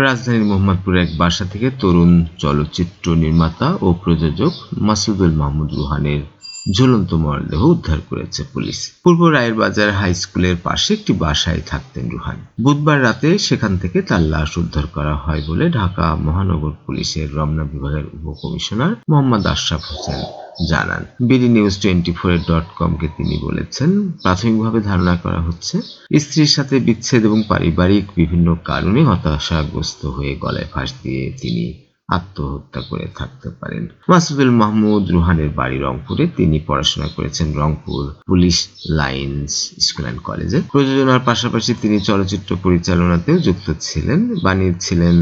রাজধানীর মোহাম্মদপুরে এক বাসা থেকে তরুণ চলচ্চিত্র নির্মাতা ও প্রযোজক মাসুদুল মাহমুদ রুহানের ঝুলন্ত মরদেহ উদ্ধার করেছে পুলিশ। পূর্ব রায়ের বাজার হাই স্কুলের পাশে একটি বাসায় থাকতেন রুহান। বুধবার রাতে সেখান থেকে তার লাশ উদ্ধার করা হয় বলে ঢাকা মহানগর পুলিশের রমনা বিভাগের উপকমিশনার মোহাম্মদ আশরাফ হোসেন জানান। BD news twenty four dot কমকে তিনি বলেছেন, প্রাথমিকভাবে ধারণা করা হচ্ছে, স্ত্রীর সাথে বিচ্ছেদ এবং পারিবারিক বিভিন্ন কারণে হতাশাগ্রস্ত হয়ে গলায় ফাঁস দিয়ে তিনি আত্মহত্যা করে থাকতে পারেন। মাসুদুল মাহমুদ রুহানের বাড়ি রংপুরে। তিনি পড়াশোনা করেছেন Rangpur police lines school and কলেজে। প্রযোজনার পাশাপাশি তিনি চলচ্চিত্র পরিচালনাতেও যুক্ত ছিলেন। বানিয়েছিলেন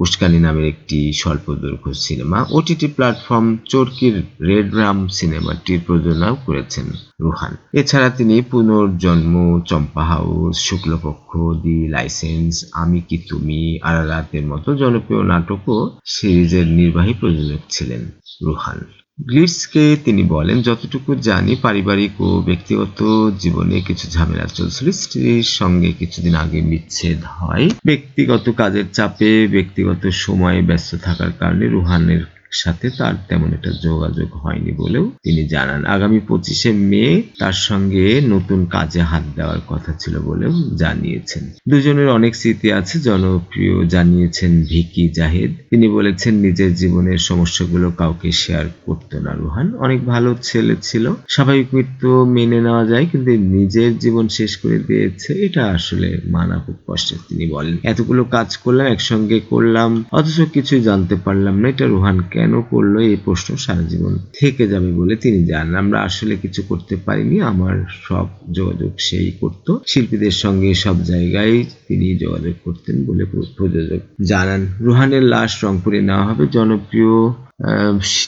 উস্কানি নামের একটি স্বল্পদৈর্ঘ্য সিনেমা। ওটিটি প্ল্যাটফর্ম চরকির রেড রাম সিনেমাটির প্রযোজনাও করেছেন। রুহান। এছাড়া তিনি পুনর্জন্ম চম্পা হাউস শুক্লপক্ষ, দি লাইসেন্স, আমি কি তুমি আরারাতের মতো জনপ্রিয় নাটক ও সিরিজের নির্বাহী প্রযোজক ছিলেন রুহান। গ্লিটসকে তিনি বলেন, যতটুকু জানি, পারিবারিক ও ব্যক্তিগত জীবনে কিছু ঝামেলা চলছিল। স্ত্রীর সঙ্গে কিছুদিন আগে বিচ্ছেদ হয়। ব্যক্তিগত কাজের চাপে, ব্যক্তিগত সময়ে ব্যস্ত থাকার কারণে রুহানের সাথে তার তেমন একটা যোগাযোগ হয়নি বলেও তিনি জানান। আগামী পঁচিশে মে তার সঙ্গে নতুন কাজে হাত দেওয়ার কথা ছিল বলেও জানিয়েছেন। দুজনের অনেক স্মৃতি আছে, জনপ্রিয় জানিয়েছেন ভিকি জাহেদ। তিনি বলেছেন, নিজের জীবনের সমস্যাগুলো কাউকে শেয়ার করতো না রুহান। অনেক ভালো ছেলে ছিল। স্বাভাবিক মৃত্যু মেনে নেওয়া যায়, কিন্তু নিজের জীবন শেষ করে দিয়েছে। এটা আসলে মানা খুব কষ্টের তিনি বলেন। এতগুলো কাজ করলাম, একসঙ্গে করলাম, অথচ কিছুই জানতে পারলাম না। এটা রুহান কেন করল এই প্রশ্ন সারা জীবন থেকে যাবে বলে তিনি জানান আমরা আসলে কিছু করতে পারিনি, আমার সব যোগাযোগ সেই করত। শিল্পীদের সঙ্গে সব জায়গায় তিনি যোগাযোগ করতেন বলে প্রযোজক জানান। রুহানের লাশ রংপুরে নেওয়া হবে। জনপ্রিয়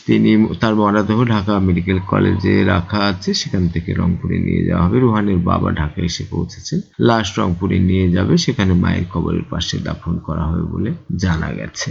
তিনি তার মরদেহ ঢাকা মেডিকেল কলেজে রাখা আছে। সেখান থেকে রংপুরে নিয়ে যাওয়া হবে। রুহানের বাবা ঢাকা এসে পৌঁছেছেন। লাশ রংপুরে নিয়ে যাবে। সেখানে মায়ের কবরের পাশে দাফন করা হবে বলে জানা গেছে।